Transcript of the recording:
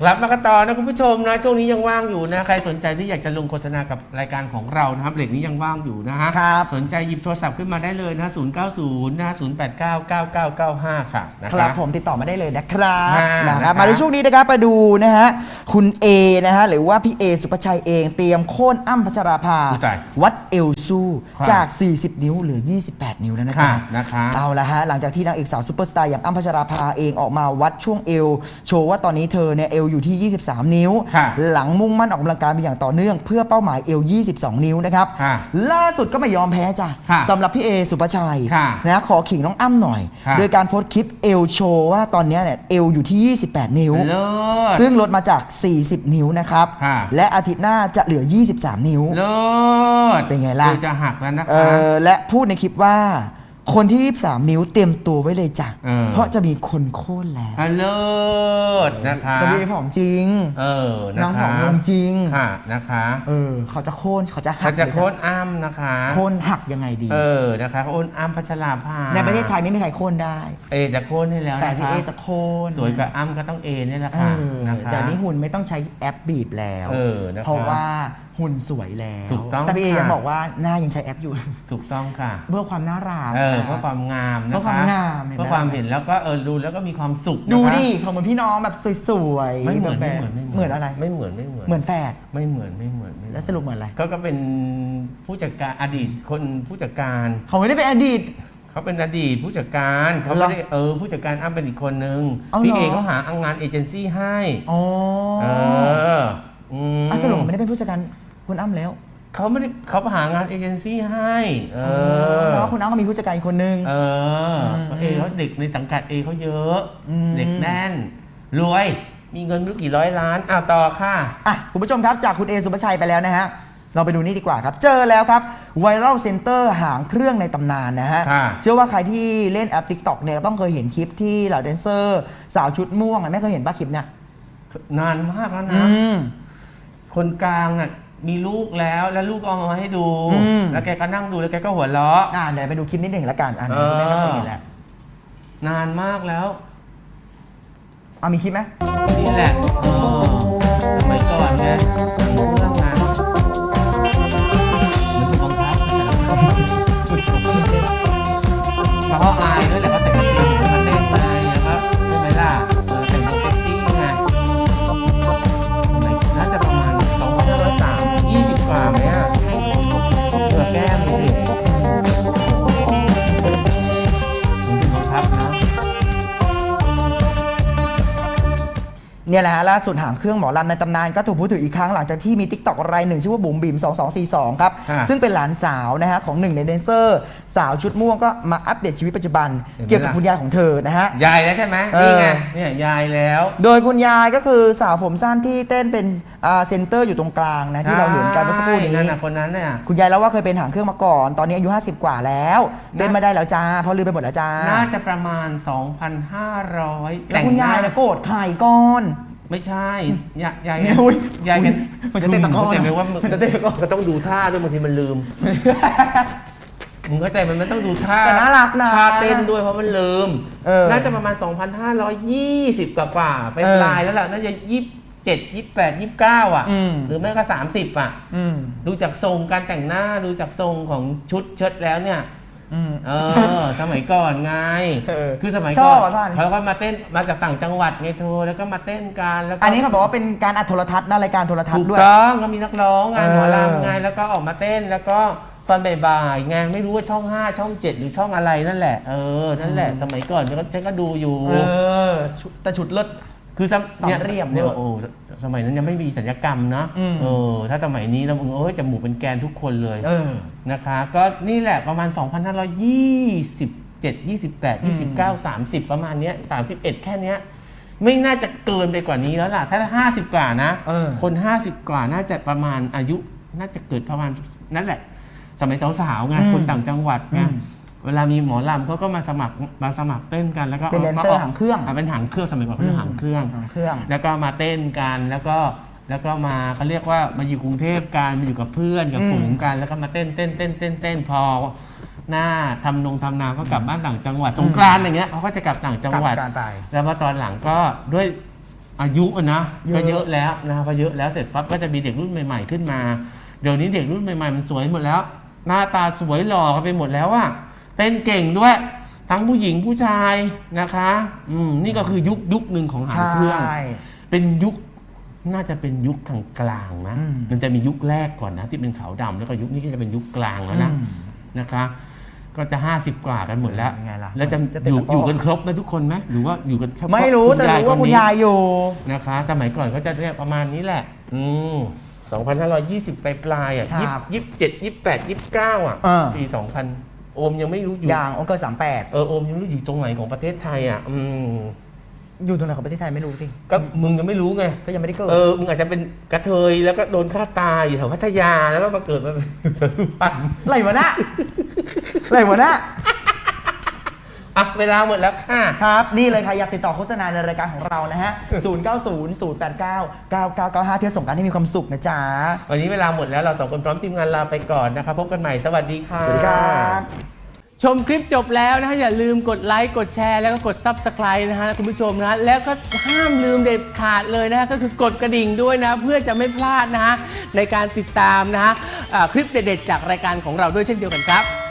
กลับมากันต่อนะคุณผู้ชมนะช่วงนี้ยังว่างอยู่นะใครสนใจที่อยากจะลงโฆษณากับรายการของเรานะครับเบรกนี้ยังว่างอยู่นะฮะครับสนใจหยิบโทรศัพท์ขึ้นมาได้เลยนะ090นะ089 9995 ค่ะนะคครัรับบผมติดต่อมาได้เลยนะครับอ่านะคนะครัรับบมาในช่วงนี้นะครับมาดูนะฮะคุณเอนะฮะหรือว่าพี่เอสุภชัยเองเตรียมโค่นอ้ำพัชราภา อุ๊ยตายวัดเอลซูครับจาก 40 นิ้วเหลือ 28 นิ้วแล้วนะค่ะจ๊ะนะคะเอาละฮะหลังจากที่นางเอกสาวซูเปอร์สตาร์อย่างอ้ำพัชราภาเองออกมาวัดช่วงเอวโชว์ว่าตอนนี้เธอเนี่ยเอวอยู่ที่ 23 นิ้วค่ะหลังมุ่งมั่นออกกำลังกายมาอย่างต่อเนื่อง เพื่อเป้าหมายเอว 22 นิ้วนะครับค่ะล่าสุดก็ไม่ยอมแพ้จ้ะค่ะสำหรับพี่เอสุภชัยค่ะนะขอขิงน้องอ้ำหน่อยค่ะโดยการโพสต์คลิปเอลโชว์ว่าตอนเนี้ยเนี่ยเอวอยู่ที่ 28 นิ้ว เลิศ ซึ่งลดมาจาก 40 นิ้วนะครับค่ะและอาทิตย์หน้าจะเหลือ 23 นิ้ว เลิศเป็นไงล่ะดี๋ยวจะหักแล้วนะเอคะ อและพูดในคลิปว่า คนที่ 23 นิ้วเตรียมตัวไว้เลยจ้ะ เออ เพราะจะมีคนโค่นแล้วอะเลิศนะคะแต่พี่ผอมจริง เออนะคะน้องผอมลงจริง ค่ะนะคะเออ เขาจะโค่นเขาจะหัเขากจะเลยโค่นอ้ำนะคะโค่นหักยังไงดี เออนะคะโค่นอ้ำพัชราภาในประเทศไทยไม่มีใครโค่นได้ เอจะโค่นให้แล้วแต่นะคะพี่เอจะโค่นสวยกับอ้ำก็ต้องเอนี่แหละเอค่ะอนะคะ เดี๋ยวนี้หุ่นไม่ต้องใช้แอปบีบแล้ว เออนะครับเพราะว่า หุ่นสวยแล้วถูกต้องแต่พี่เอค่ะ ยังบอกว่าหน้ายังใช้แอปอยู่ ถูกต้องค่ะ เพื่อความน่ารักเออนะ เพื่อความงามนะคะเพื่อความงามเห็นไหม เพื่อความเห็นแล้วก็เออดูแล้วก็มีความสุขนะคะ ดูดิเขาเหมือนพี่น้องแบบสวยๆไม่เหมือนแบบไม่เหมือนไม่เหมือนอะไร ไม่เหมือนไม่เหมือนเหมือนแฝดไม่เหมือนไม่เหมือนไม่เหมืแล้อวนสรุปเหมือนอะไรก็ก็เป็นผู้จัดการอดีตคนผู้จัดการเขาไม่ได้เป็นอดีต เขาเป็นอดีตผู้จัดการเขาเหรอไม่ได้เออผู้จัดการอ้ำเป็นอีกคนนึงเอาเหรอ พี่เอเขาหางานเอเจนซี่ให้อ๋อเอออืมอะสรุปเขาไม่ได้เป็นผู้จัดการ คุณอ้ำแล้วเขาไม่ได้เขาหางานเอเจนซี่ให้ เออเพราะว่าคุณอ้ำก็มีผู้จัดการอีกคนนึง เอออืมเอเขาเด็กในสังกัดเอเขาเยอะอืมเด็กแน่น รวย มีเงินไม่รู้กี่ร้อยล้านอ้าวต่อค่ะอะคุณผู้ชมครับจากคุณเอสุภชัยไปแล้วนะฮะเราไปดูนี่ดีกว่าครับ เจอแล้วครับไวรัลเซ็นเตอร์หางเครื่องในตำนานนะฮะค่ะเชื่อว่าใครที่เล่นแอป TikTok เนี่ยต้องเคยเห็นคลิปที่เหล่าแดนเซอร์ สาวชุดม่วงอะไม่เคยเห็นป้าคลิปเนี่ยนานมากแล้วอืนะมคนกลางน่ะ มีลูกแล้วแล้วลูกก็เอามาให้ดู อืม แล้วแกก็นั่งดูแล้วแกก็หัวเราะ อ่าเดี๋ยวไปดูคลิปนิดหนึ่งละกันอ่าเอคุณอแม่ก็เคยเห็นแล้วนานมากแล้ว เอามีคลิปไหมนี่แหละเออสมัยก่อนแกมีเรื่อง เนี่ยแหละฮะล่าสุดหางเครื่องหมอลำในตำนานก็ถูกพูดถึงอีกครั้งหลังจากที่มี t ิ k t o k รายหนึ่งชื่อว่าบุ๋มบิ๋ม2242 ครับ ฮะซึ่งเป็นหลานสาวนะฮะของหนึ่งในแดนเซอร์ สาวชุดม่วงก็มาอัปเดตชีวิตปัจจุบัน เห็นไหมเกี่ยวกับล่ะ คุณยายของเธอนะฮะ ยายแล้วใช่ไหมเออนี่ไงเนี่ยยายแล้ว โดยคุณยายก็คือสาวผมสั้นที่เต้นเป็นอ่าเซนเตอร์อยู่ตรงกลางนะที่เราเห็นกันเมื่อสักครู่นี้นั่นน่ะคนนั้นเนี่ยคุณยายเล่าว่าเคยเป็นหางเครื่องมาก่อน ตอนนี้อายุ 50 กว่าแล้วเต้นไม่ได้แล้วจ้าเพราะลืมไปหมดแล้วจ้าน่าจะประมาณ 2,500 แล้วคุณยายหน้นะโกรธใครก่อน ไม่ใช่ยายยายเนี่ยอุ๊ยยายกันมันจะเต้นตะกร้อเข้าใจไหมว่ามันจะเต้นตะกร้อ ก็ต้องดูท่าด้วยบางทีมันลืม มึงเข้าใจมันมันต้องดูท่าแต่น่ารักนะท่าเต้นด้วยเพราะมันลืม เออ น่าจะประมาณ 2,520 กว่ากว่าๆไปเออปลายแล้วล่ะ น่าจะ27 28 29 อะ อืม หรือไม่ก็ 30 อะ อืม ดูจากทรงการแต่งหน้าดูจากทรงของชุดเชิ้ตแล้วเนี่ย อืม เออ สมัยก่อนไง เออคือสมัยชก่ออบนอะท่าน เขาก็มาเต้นมาจากต่างจังหวัดไงโทรแล้วก็มาเต้นกันแล้วก็อันนี้เขาบอกว่าเป็นการอัดโทรทัศน์นะรายการโทรทัศถูน์กด้วย ต้องก็มีนักร้องงานเออหมอลำไงแล้วก็ออกมาเต้นแล้วก็ตอนบ่ายๆไงไม่รู้ว่าช่อง 5 ช่อง 7 หรือช่องอะไรนั่นแหละเออนั่นแหละ สมัยก่อนฉันก็ฉันก็ดูอยู่ เออชุดแต่ชุดเลิศ คือสมสามเหลี่ยมเนี่ยเวอร์โอ้สมัยนั้นยังไม่มีสัญญกรรมนะอืมเออถ้าสมัยนี้แล้วมึงเอ้ยจมูกเป็นแกนทุกคนเลยเออนะคะ ก็นี่แหละประมาณ 2,527 28 29 30 ประมาณเนี้ย31 แค่เนี้ยไม่น่าจะเกินไปกว่านี้แล้วล่ะ ถ้า 50 กว่านะเออคน 50 กว่าน่าจะประมาณอายุ น่าจะเกิดประมาณนั่นแหละ สมัยสาวๆไงอืมคนต่างจังหวัดไงอืม เวลามีหมอลำเขาก็มาสมัครมาสมัครเต้นกันแล้วก็เป็นแดนเซอร์หางเครื่องะเป็นหางเครื่องสมัยก่อนเขาเรียกหางเครื่องหางเครื่อง แล้วก็มาเต้นกันแล้วก็แล้วก็มาเขาเรียกว่ามาอยู่กรุงเทพกันมาอยู่กับเพื่อนกับอืมฝูงกัน แล้วก็มาเต้นเต้นเต้นเต้นเต้นพอหน้าทำนงทำนาก็กลับบ้านต่างจังหวัดสงกรานต์อย่างเงี้ยเขาก็จะกลับต่างจังหวัดกลับการไปแล้วพอตอนหลังก็ด้วยอายุอะนะเยอะก็เยอะแล้วนะพอเยอะแล้วเสร็จปั๊บก็จะมีเด็กรุ่นใหม่ ๆ ขึ้นมา เดี๋ยวนี้เด็กรุ่นใหม่ๆมันสวยหมดแล้ว หน้าตาสวยหล่อกันไปหมดแล้วอะ เต้นเก่งด้วยทั้งผู้หญิงผู้ชายนะคะ อืมนี่ก็คือยุคยุคหนึ่งของหางใช่เครื่อง เป็นยุคน่าจะเป็นยุคกลางๆนะอืมมันจะมียุคแรกก่อนนะ ที่เป็นขาวดำแล้วก็ยุคนี้ก็จะเป็นยุคกลางแล้วนะอืมนะคะ ก็จะ 50 กว่ากันหมดแล้วยังไงล่ะแล้วจะจะเต็อมยู่ตะกร้อออยู่กันครบไหมทุกคนไหมหรือว่าอยู่กันเฉพาะไม่รู้แต่รู้ว่าคุณยายอยู่นะคะ สมัยก่อนก็จะเรียกประมาณนี้แหละ อืม2,520 ปลายปลายๆอะครับยี่สิบเจ็ดยี่สิบแปดยี่สิบเก้าอะเออปี2,000 โอมยังไม่รู้อยู่อย่างองค์เกิดสามแปดเออโอมยังไม่รู้อยู่ตรงไหนของประเทศไทยอะอืมอยู่ตรงไหนของประเทศไทยไม่รู้สิก็มึงยังไม่รู้ไงก็ยังไม่ได้เกิดเออมึงอาจจะเป็นกระเทยแล้วก็โดนฆ่าตายอยู่แถวพัทยาแล้วก็มาเกิดมาเป็นสุพรรณไรวะน่ะไรวะน่ะ อะเวลาหมดแล้วค่ะ ครับ นี่เลยค่ะ อยากติดต่อโฆษณาในรายการของเรานะฮะ 0 9 0 0 8 9 9 9 9 5 เที่ยวส่งกันให้มีความสุขนะจ๊ะ วันนี้เวลาหมดแล้วเราสองคนพร้อมทีมงานลาไปก่อนนะคะพบกันใหม่สวัสดีค่ะ สวัสดีครับชมคลิปจบแล้วนะฮะ อย่าลืมกดไลค์ กดแชร์ แล้วก็กด Subscribe นะฮะ คุณผู้ชมนะฮะแล้วก็ห้ามลืมเด็ดขาดเลยนะฮะ ก็คือกดกระดิ่งด้วยนะ เพื่อจะไม่พลาดนะฮะ ในการติดตามนะฮะอ่าคลิปเด็ดๆจากรายการของเราด้วยเช่นเดียวกันครับ